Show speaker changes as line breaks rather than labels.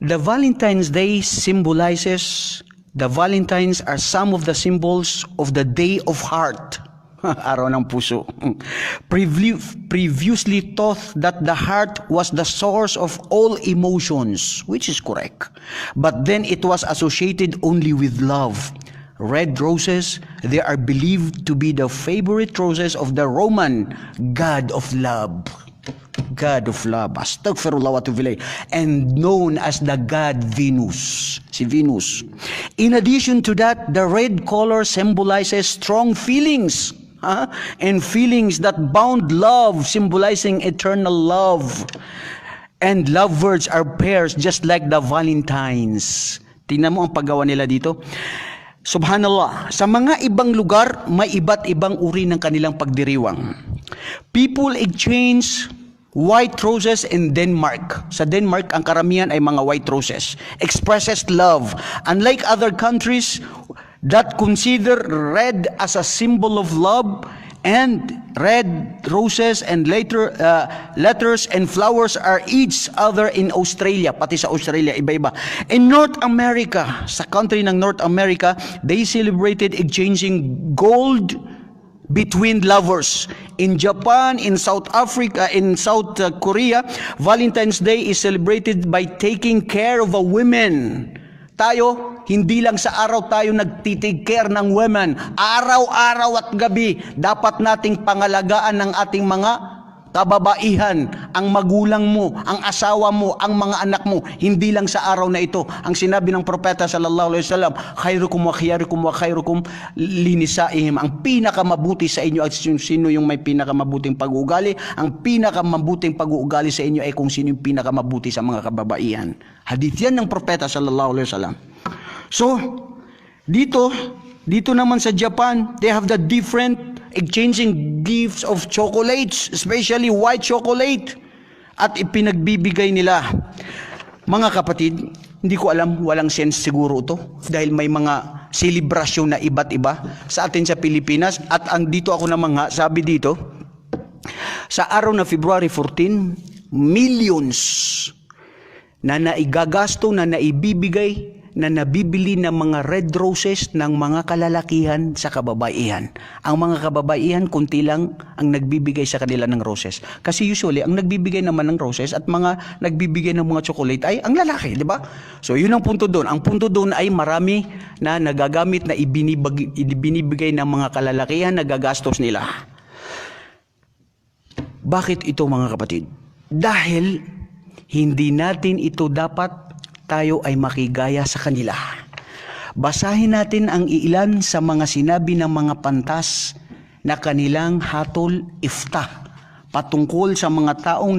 The Valentine's Day symbolizes, the Valentines are some of the symbols of the Day of Heart. Araw ng puso. Previously thought that the heart was the source of all emotions, which is correct. But then it was associated only with love. Red roses, they are believed to be the favorite roses of the Roman god of love. God of love, astaghfirullah wa atubu ilayh, and known as the god Venus, si Venus. In addition to that, the red color symbolizes strong feelings, huh? and feelings that bound love, symbolizing eternal love. And lovebirds are pairs just like the Valentines. Tingnan mo ang paggawa nila dito. Subhanallah, sa mga ibang lugar, may iba't ibang uri ng kanilang pagdiriwang. People exchange white roses in Denmark. Sa Denmark, ang karamihan ay mga white roses. Expresses love. Unlike other countries that consider red as a symbol of love, and red roses and later uh, letters and flowers are each other in Australia pati sa Australia iba-iba in North America sa country ng North America they celebrated exchanging gold between lovers in Japan in South Africa in South uh, Korea Valentine's Day is celebrated by taking care of a women tayo, hindi lang sa araw tayo nagtitig care ng women. Araw-araw at gabi, dapat nating pangalagaan ng ating mga kababaihan, ang magulang mo, ang asawa mo, ang mga anak mo, hindi lang sa araw na ito. Ang sinabi ng propeta sallallahu alaihi wasallam, khairukum wa khiyarikum wa khairukum linisaihim. Ang pinakamamabuti sa inyo at sino, yung may pinakamamabuting pag-uugali, ang pinakamamabuting pag-uugali sa inyo ay kung sino yung pinakamamabuti sa mga kababaihan. Hadith yan ng propeta sallallahu alaihi wasallam. So, dito, dito naman sa Japan, they have the different exchanging gifts of chocolates, especially white chocolate, at ipinagbibigay nila. Mga kapatid, hindi ko alam, walang sense siguro ito dahil may mga selebrasyon na iba't iba sa atin sa Pilipinas at ang dito ako naman nga, sabi dito, sa araw na February 14, millions na naigagasto na naibibigay na nabibili ng mga red roses ng mga kalalakihan sa kababaihan. Ang mga kababaihan, kunti lang ang nagbibigay sa kanila ng roses. Kasi usually, ang nagbibigay naman ng roses at mga nagbibigay ng mga chocolate ay ang lalaki, di ba? So, yun ang punto doon. Ang punto doon ay marami na nagagamit na ibinibig, ibinibigay ng mga kalalakihan na gagastos nila. Bakit ito mga kapatid? Dahil hindi natin ito dapat tayo ay makigaya sa kanila. Basahin natin ang ilan sa mga sinabi ng mga pantas na kanilang hatol iftah patungkol sa mga taong